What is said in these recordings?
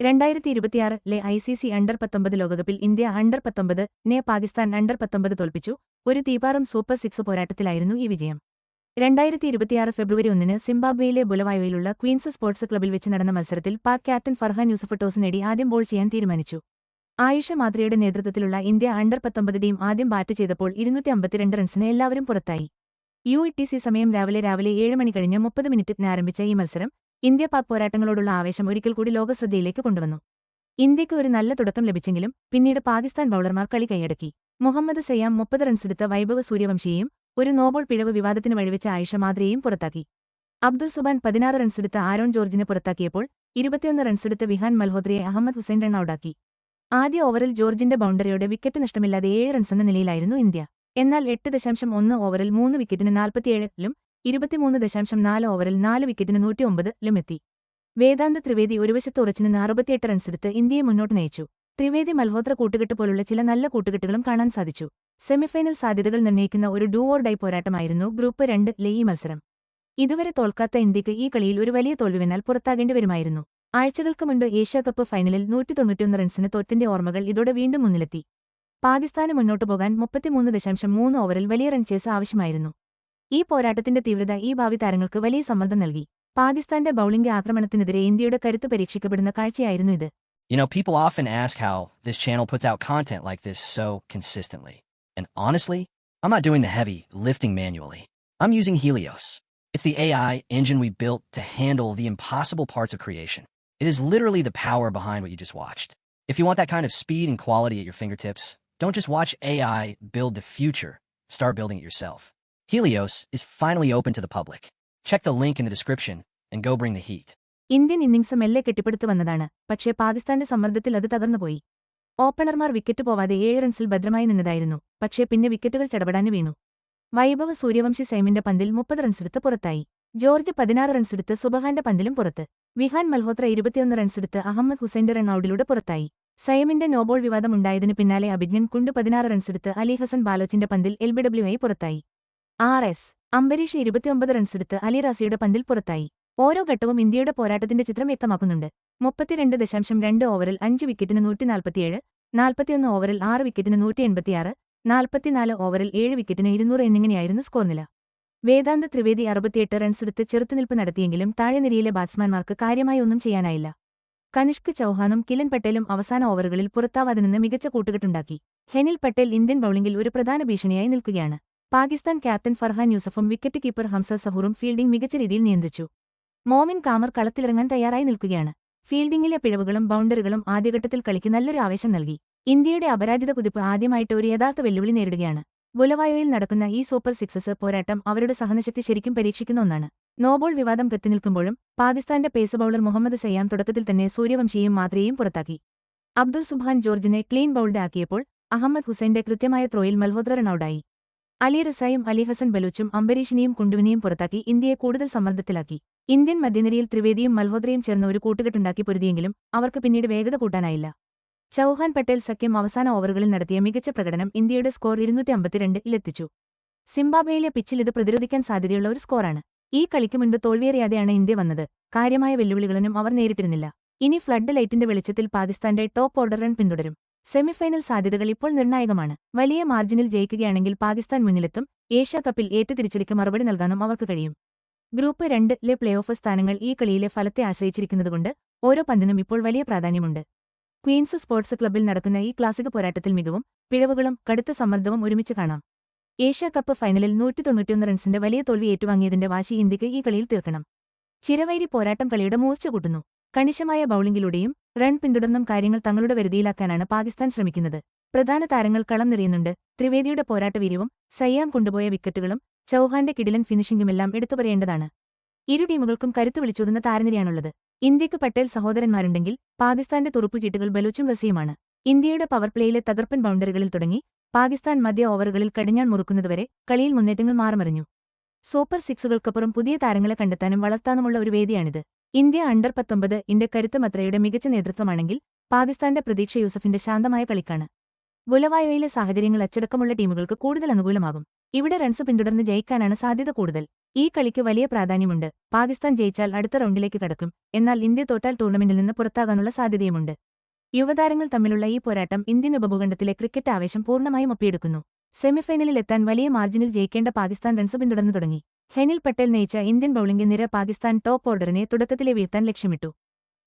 രണ്ടായിരത്തി ഇരുപത്തിയാറിലെ I C C under പത്തൊമ്പത് ലോകകപ്പിൽ ഇന്ത്യ അണ്ടർ പത്തൊമ്പത് നെ പാകിസ്ഥാൻ അണ്ടർ പത്തൊമ്പത് തോൽപ്പിച്ചു. ഒരു തീപാറും സൂപ്പർ സിക്സ് പോരാട്ടത്തിലായിരുന്നു ഈ വിജയം. രണ്ടായിരത്തി ഇരുപത്തിയാറ് ഫെബ്രുവരി ഒന്നിന് സിംബാബ്വേയിലെ ബുലവായോയിലുള്ള ക്വീൻസ് സ്പോർട്സ് ക്ലബിൽ വെച്ച് നടന്ന മത്സരത്തിൽ പാക് ക്യാപ്റ്റൻ ഫർഹാൻ യൂസഫ് ടോസ് നേടി ആദ്യം ബോൾ ചെയ്യാൻ തീരുമാനിച്ചു. ആയിഷ മാത്രയുടെ നേതൃത്വത്തിലുള്ള ഇന്ത്യ അണ്ടർ പത്തൊമ്പത് ടീം ആദ്യം ബാറ്റ് ചെയ്തപ്പോൾ ഇരുന്നൂറ്റി അമ്പത്തിരണ്ട് റൺസിന് എല്ലാവരും പുറത്തായി. യു ഇ ടി സി സമയം രാവിലെ രാവിലെ ഏഴ് മണി കഴിഞ്ഞ് മുപ്പത് മിനിറ്റിന് ആരംഭിച്ച ഈ മത്സരം ഇന്ത്യ പാക് പോരാട്ടങ്ങളോടുള്ള ആവേശം ഒരിക്കൽ കൂടി ലോകശ്രദ്ധയിലേക്ക് കൊണ്ടുവന്നു. ഇന്ത്യയ്ക്ക് ഒരു നല്ല തുടക്കം ലഭിച്ചെങ്കിലും പിന്നീട് പാകിസ്ഥാൻ ബൌളർമാർ കളി കൈയടക്കി. മുഹമ്മദ് സയ്യാം മുപ്പത് റൺസെടുത്ത വൈഭവ സൂര്യവംശിയെയും ഒരു നോബോൾ പിഴവ് വിവാദത്തിന് വഴിവെച്ച ആയിഷ മാദ്രയെയും പുറത്താക്കി. അബ്ദുൾ സുബാൻ പതിനാറ് റൺസെടുത്ത ആരോൺ ജോർജിനെ പുറത്താക്കിയപ്പോൾ ഇരുപത്തിയൊന്ന് റൺസെടുത്ത വിഹാൻ മൽഹോത്രയെ അഹമ്മദ് ഹുസൈൻ റൺ ഔട്ടാക്കി ആദ്യ ഓവറിൽ ജോർജിന്റെ ബൌണ്ടറിയോടെ വിക്കറ്റ് നഷ്ടമില്ലാതെ ഏഴ് റൺസെന്ന നിലയിലായിരുന്നു ഇന്ത്യ. എന്നാൽ എട്ട് ദശാംശം ഒന്ന് ഓവറിൽ മൂന്ന് വിക്കറ്റിന് നാൽപ്പത്തിയേഴിലും ഇരുപത്തിമൂന്ന് ദശാംശം നാല് ഓവറിൽ നാല് വിക്കറ്റിന് നൂറ്റിയൊമ്പത് ലുമെത്തി. വേദാന്ത ത്രിവേദി ഒരു വശത്ത് ഉറച്ചിന് അറുപത്തിയെട്ട് റൺസെടുത്ത് ഇന്ത്യയെ മുന്നോട്ട് നയിച്ചു. ത്രിവേദി മൽഹോത്ര കൂട്ടുകെട്ട് പോലുള്ള ചില നല്ല കൂട്ടുകെട്ടുകളും കാണാൻ സാധിച്ചു. സെമിഫൈനൽ സാധ്യതകൾ നിർണയിക്കുന്ന ഒരു ഡൂ ഓർ ഡൈ പോരാട്ടമായിരുന്നു ഗ്രൂപ്പ് രണ്ട് ഈ മത്സരം. ഇതുവരെ തോൽക്കാത്ത ഇന്ത്യയ്ക്ക് ഈ കളിയിൽ ഒരു വലിയ തോൽവിവെന്നാൽ പുറത്താകേണ്ടി വരുമായിരുന്നു. ആഴ്ചകൾക്ക് മുൻപ് ഏഷ്യാകപ്പ് ഫൈനലിൽ നൂറ്റി തൊണ്ണൂറ്റിയൊന്ന് റൺസിന് തോറ്റിന്റെ ഓർമ്മകൾ ഇതോടെ വീണ്ടും മുന്നിലെത്തി. പാകിസ്ഥാന് മുന്നോട്ടു പോകാൻ മുപ്പത്തിമൂന്ന് ദശാംശം മൂന്ന് ഓവറിൽ വലിയ റൺ ചേസ് ആവശ്യമായിരുന്നു. ഈ പോരാട്ടത്തിന്റെ തീവ്രത ഈ ഭാവി താരങ്ങൾക്ക് വലിയ സമ്മർദ്ദം നൽകി പാകിസ്ഥാന്റെ ബൌളിംഗ് ആക്രമണത്തിനെതിരെ ഇന്ത്യയുടെ കരുത്ത് പരീക്ഷിക്കപ്പെടുന്ന കാഴ്ചയായിരുന്നു ഇത് You know, people often ask how this channel puts out content like this so consistently. And honestly, I'm not doing the heavy lifting manually. I'm using Helios. It's the AI engine we built to handle the impossible parts of creation. It is literally the power behind what you just watched. If you want that kind of speed and quality at your fingertips, don't just watch AI build the future. Start building it yourself. Helios is finally open to the public. Check the link in the description and go bring the heat. Indian innings മെല്ലെ കെട്ടിപ്പടുത്തു വന്നതാണ്. പക്ഷേ പാകിസ്ഥാന്റെ സമ്മർദ്ദത്തിൽ അത് തകർന്നുപോയി ഓപ്പണർമാർ wicket പോവാതെ ഏഴ് റൺസിൽ ഭദ്രമായി നിന്നതായിരുന്നു. പക്ഷേ പിന്നെ വിക്കറ്റുകൾ ചടപടാന് വീണു. വൈഭവ് സൂര്യവംശി സൈമിന്റെ പന്തിൽ മുപ്പത് റൺസെടുത്ത് പുറത്തായി. ജോർജ് പതിനാറ് റൺസെടുത്ത് സുബഹാന്റെ പന്തിലും പുറത്ത്. വിഹാൻ മൽഹോത്ര ഇരുപത്തിയൊന്ന് റൺസെടുത്ത് അഹമ്മദ് ഹുസൈന്റെ റൺ ഔട്ടിലൂടെ പുറത്തായി. സൈമിന്റെ നോബോൾ വിവാദമുണ്ടായതിനു പിന്നാലെ അഭിജ്ഞൻ കുണ്ട് പതിനാറ് റൺസെടുത്ത് അലി ഹസൻ ബാലോച്ചിന്റെ പന്തിൽ എൽബിഡബ്ല്യുഐ പുറത്തായി. ആർ എസ് അംബരീഷ് ഇരുപത്തിയൊമ്പത് റൺസെടുത്ത് അലി റാസിയുടെ പന്തിൽ പുറത്തായി. ഓരോ ഘട്ടവും ഇന്ത്യയുടെ പോരാട്ടത്തിന്റെ ചിത്രം വ്യക്തമാക്കുന്നുണ്ട്. മുപ്പത്തിരണ്ട് ദശാംശം രണ്ട് ഓവറിൽ അഞ്ച് വിക്കറ്റിന് നൂറ്റി നാൽപ്പത്തിയേഴ് നാൽപ്പത്തിയൊന്ന് ഓവറിൽ ആറ് വിക്കറ്റിന് നൂറ്റി എൺപത്തിയാറ് നാൽപ്പത്തിനാല് ഓവറിൽ ഏഴ് വിക്കറ്റിന് ഇരുന്നൂറ് എന്നിങ്ങനെയായിരുന്നു സ്കോർ നില. വേദാന്ത ത്രിവേദി അറുപത്തിയെട്ട് റൺസെടുത്ത് ചെറുത്തുനിൽപ്പ് നടത്തിയെങ്കിലും താഴെനിരയിലെ ബാറ്റ്സ്മാൻമാർക്ക് കാര്യമായി ഒന്നും ചെയ്യാനായില്ല. കനിഷ്ക് ചൌഹാനും കിലൻ പട്ടേലും അവസാന ഓവറുകളിൽ പുറത്താവാതെ നിന്ന് മികച്ച കൂട്ടുകെട്ടുണ്ടാക്കി. ഹെനിൽ പട്ടേൽ ഇന്ത്യൻ ബൌളിംഗിൽ ഒരു പ്രധാന ഭീഷണിയായി നിൽക്കുകയാണ്. പാകിസ്ഥാൻ ക്യാപ്റ്റൻ ഫർഹാൻ യൂസഫും വിക്കറ്റ് കീപ്പർ ഹംസ സഹൂറും ഫീൽഡിംഗ് മികച്ച രീതിയിൽ നിയന്ത്രിച്ചു. മോമിൻ കാമർ കളത്തിലിറങ്ങാൻ തയ്യാറായി നിൽക്കുകയാണ്. ഫീൽഡിംഗിലെ പിഴവുകളും ബൗണ്ടറികളും ആദ്യഘട്ടത്തിൽ കളിക്ക് നല്ലൊരു ആവേശം നൽകി. ഇന്ത്യയുടെ അപരാജിത കുതിപ്പ് ആദ്യമായിട്ട് ഒരു യഥാർത്ഥ വെല്ലുവിളി നേരിടുകയാണ്. ബുലവായോയിൽ നടക്കുന്ന ഈ സൂപ്പർ സിക്സസ് പോരാട്ടം അവരുടെ സഹനശക്തി ശരിക്കും പരീക്ഷിക്കുന്ന ഒന്നാണ്. നോബോൾ വിവാദം കത്തിനിൽക്കുമ്പോഴും പാകിസ്ഥാന്റെ പേസ് ബൌളർ മുഹമ്മദ് സയ്യാം തുടക്കത്തിൽ തന്നെ സൂര്യവംശിയെയും മാത്രയെയും പുറത്താക്കി. അബ്ദുൾ സുബാൻ ജോർജിനെ ക്ലീൻ ബൌൾഡ് ആക്കിയപ്പോൾ അഹമ്മദ് ഹുസൈന്റെ കൃത്യമായ ത്രോയിൽ മൽഹോത്ര റണ്ണൌട്ടായി അലി റസായും അലി ഹസൻ ബലൂച്ചും അംബരീഷിനെയും കുണ്ടുവിനെയും പുറത്താക്കി ഇന്ത്യയെ കൂടുതൽ സമ്മർദ്ദത്തിലാക്കി. ഇന്ത്യൻ മധ്യനിരയിൽ ത്രിവേദിയും മൽഹോത്രയും ചേർന്ന് ഒരു കൂട്ടുകെട്ടുണ്ടാക്കി പൊരുതിയെങ്കിലും അവർക്ക് പിന്നീട് വേഗത കൂട്ടാനായില്ല. ചൌഹാൻ പട്ടേൽ സഖ്യം അവസാന ഓവറുകളിൽ നടത്തിയ മികച്ച പ്രകടനം ഇന്ത്യയുടെ സ്കോർ ഇരുന്നൂറ്റി അമ്പത്തിരണ്ടിലെത്തിച്ചു സിംബാബ്വേയിലെ പിച്ചിൽ ഇത് പ്രതിരോധിക്കാൻ സാധ്യതയുള്ള ഒരു സ്കോറാണ്. ഈ കളിക്ക് മുൻപ് തോൽവിയേറിയാതെയാണ് ഇന്ത്യ വന്നത്. കാര്യമായ വെല്ലുവിളികളൊന്നും അവർ നേരിട്ടിരുന്നില്ല. ഇനി ഫ്ലഡ് ലൈറ്റിന്റെ വെളിച്ചത്തിൽ പാകിസ്ഥാന്റെ ടോപ്പ് ഓർഡർ റൺ പിന്തുടരും. സെമിഫൈനൽ സാധ്യതകൾ ഇപ്പോൾ നിർണായകമാണ്. വലിയ മാർജിനിൽ ജയിക്കുകയാണെങ്കിൽ പാകിസ്ഥാൻ മുന്നിലെത്തും. ഏഷ്യാ കപ്പിൽ ഏറ്റ തിരിച്ചടിക്ക് മറുപടി നൽകാനും അവർക്ക് കഴിയും. ഗ്രൂപ്പ് രണ്ടിലെ പ്ലേ ഓഫ് സ്ഥാനങ്ങൾ ഈ കളിയിലെ ഫലത്തെ ആശ്രയിച്ചിരിക്കുന്നതുകൊണ്ട് ഓരോ പന്തിനും ഇപ്പോൾ വലിയ പ്രാധാന്യമുണ്ട്. ക്വീൻസ് സ്പോർട്സ് ക്ലബ്ബിൽ നടക്കുന്ന ഈ ക്ലാസിക പോരാട്ടത്തിൽ മികവും പിഴവുകളും കടുത്ത സമ്മർദ്ദവും ഒരുമിച്ച് കാണാം. ഏഷ്യാ കപ്പ് ഫൈനലിൽ നൂറ്റി തൊണ്ണൂറ്റിയൊന്ന് റൺസിന്റെ വലിയ തോൽവി ഏറ്റുവാങ്ങിയതിന്റെ വാശി ഇന്ത്യയ്ക്ക് ഈ കളിയിൽ തീർക്കണം. ചിരവൈരി പോരാട്ടം കളിയുടെ മൂർച്ച കൂട്ടുന്നു. കണിശമായ ബൌളിംഗിലൂടെയും റൺ പിന്തുടർന്നും കാര്യങ്ങൾ തങ്ങളുടെ വരുതിയിലാക്കാനാണ് പാകിസ്ഥാൻ ശ്രമിക്കുന്നത്. പ്രധാന താരങ്ങൾ കളം നിറയുന്നുണ്ട്. ത്രിവേദിയുടെ പോരാട്ടവീര്യവും സയ്യാം കൊണ്ടുപോയ വിക്കറ്റുകളും ചൌഹാന്റെ കിടിലൻ ഫിനിഷിംഗുമെല്ലാം എടുത്തു പറയേണ്ടതാണ്. ഇരു ടീമുകൾക്കും കരുത്തു വിളിച്ചോതുന്ന താരനിരയാണുള്ളത്. ഇന്ത്യയ്ക്ക് പട്ടേൽ സഹോദരന്മാരുണ്ടെങ്കിൽ പാകിസ്ഥാന്റെ തുറുപ്പുചീട്ടുകൾ ബലൂച്ചും റസിയുമാണ് ഇന്ത്യയുടെ പവർ പ്ലേയിലെ തകർപ്പൻ ബൗണ്ടറികളിൽ തുടങ്ങി പാകിസ്ഥാൻ മധ്യ ഓവറുകളിൽ കടിഞ്ഞാൺ മുറുക്കുന്നതുവരെ കളിയിൽ മുന്നേറ്റങ്ങൾ മാറുമറിഞ്ഞു. സൂപ്പർ സിക്സുകൾക്കപ്പുറം പുതിയ താരങ്ങളെ കണ്ടെത്താനും വളർത്താനുമുള്ള ഒരു വേദിയാണിത്. ഇന്ത്യ അണ്ടർ പത്തൊമ്പത് ഇന്ത്യ കരുത്ത് മത്രയുടെ മികച്ച നേതൃത്വമാണെങ്കിൽ പാകിസ്ഥാന്റെ പ്രതീക്ഷ യൂസഫിന്റെ ശാന്തമായ കളിക്കാണ്. ബുലവായോയിലെ സാഹചര്യങ്ങൾ അച്ചടക്കമുള്ള ടീമുകൾക്ക് കൂടുതൽ അനുകൂലമാകും. ഇവിടെ റൺസ് പിന്തുടർന്ന് ജയിക്കാനാണ് സാധ്യത കൂടുതൽ. ഈ കളിക്ക് വലിയ പ്രാധാന്യമുണ്ട്. പാകിസ്ഥാൻ ജയിച്ചാൽ അടുത്ത റൗണ്ടിലേക്ക് കടക്കും. എന്നാൽ ഇന്ത്യ തോറ്റാൽ ടൂർണമെന്റിൽ നിന്ന് പുറത്താകാനുള്ള സാധ്യതയുമുണ്ട്. യുവതാരങ്ങൾ തമ്മിലുള്ള ഈ പോരാട്ടം ഇന്ത്യൻ ഉപഭൂഖണ്ഡത്തിലെ ക്രിക്കറ്റ് ആവേശം പൂർണമായും ഒപ്പിയെടുക്കുന്നു. സെമിഫൈനലിൽ എത്താൻ വലിയ മാർജിനിൽ ജയിക്കേണ്ട പാകിസ്ഥാൻ റൺസ് പിന്തുടർന്നു തുടങ്ങി. ഹെനിൽ പട്ടേൽ നയിച്ച ഇന്ത്യൻ ബൌളിംഗ് നിര പാകിസ്ഥാൻ ടോപ്പ് ഓർഡറിനെ തുടക്കത്തിലെ വീഴ്ത്താൻ ലക്ഷ്യമിട്ടു.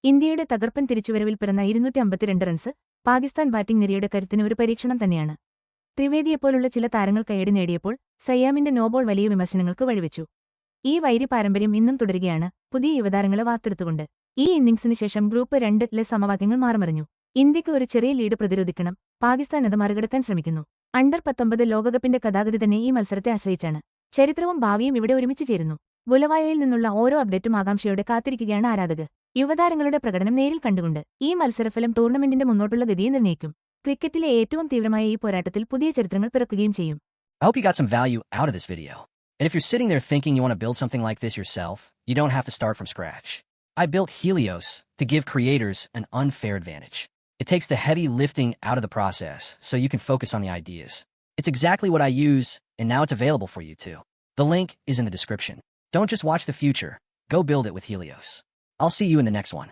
ഇന്ത്യയുടെ തകർപ്പൻ തിരിച്ചുവരവിൽ പിറന്ന ഇരുന്നൂറ്റി അമ്പത്തിരണ്ട് റൺസ് പാകിസ്ഥാൻ ബാറ്റിംഗ് നിരയുടെ കരുത്തിന് ഒരു പരീക്ഷണം തന്നെയാണ്. ത്രിവേദിയെപ്പോലുള്ള ചില താരങ്ങൾ കൈയടി നേടിയപ്പോൾ സയ്യാമിന്റെ നോബോൾ വലിയ വിമർശനങ്ങൾക്ക് വഴിവെച്ചു. ഈ വൈരി പാരമ്പര്യം ഇന്നും തുടരുകയാണ്. പുതിയ യുവതാരങ്ങളെ വാർത്തെടുത്തുകൊണ്ട്. ഈ ഇന്നിംഗ്സിനു ശേഷം ഗ്രൂപ്പ് രണ്ടിലെ സമവാക്യങ്ങൾ മാറിമറിഞ്ഞു. ഇന്ത്യയ്ക്ക് ഒരു ചെറിയ ലീഡ് പ്രതിരോധിക്കണം. പാകിസ്ഥാൻ അത് മറികടക്കാൻ ശ്രമിക്കുന്നു. അണ്ടർ പത്തൊമ്പത് ലോകകപ്പിന്റെ കഥാഗതി തന്നെ ഈ മത്സരത്തെ ആശ്രയിച്ചാണ്. ചരിത്രവും ഭാവിയും ഇവിടെ ഒരുമിച്ച് ചേരുന്നു ബുലവായോയിൽ നിന്നുള്ള ഓരോ അപ്ഡേറ്റും ആകാംക്ഷയോടെ കാത്തിരിക്കുകയാണ് ആരാധകർ യുവതാരങ്ങളുടെ പ്രകടനം നേരിൽ കണ്ടുകൊണ്ട് ഈ മത്സരഫലം ടൂർണമെന്റിന്റെ മുന്നോട്ടുള്ള ഗതിയെ നിർണ്ണയിക്കും ക്രിക്കറ്റിലെ ഏറ്റവും തീവ്രമായ ഈ പോരാട്ടത്തിൽ പുതിയ ചരിത്രങ്ങൾ പിറക്കുകയും ചെയ്യും I hope you got some value out of this video. And if you're sitting there thinking you want to build something like this yourself, you don't have to start from scratch. I built Helios to give creators an unfair advantage. It takes the heavy lifting out of the process so you can focus on the ideas. It's exactly what I use, and now it's available for you too. The link is in the description. Don't just watch the future, go build it with Helios. I'll see you in the next one.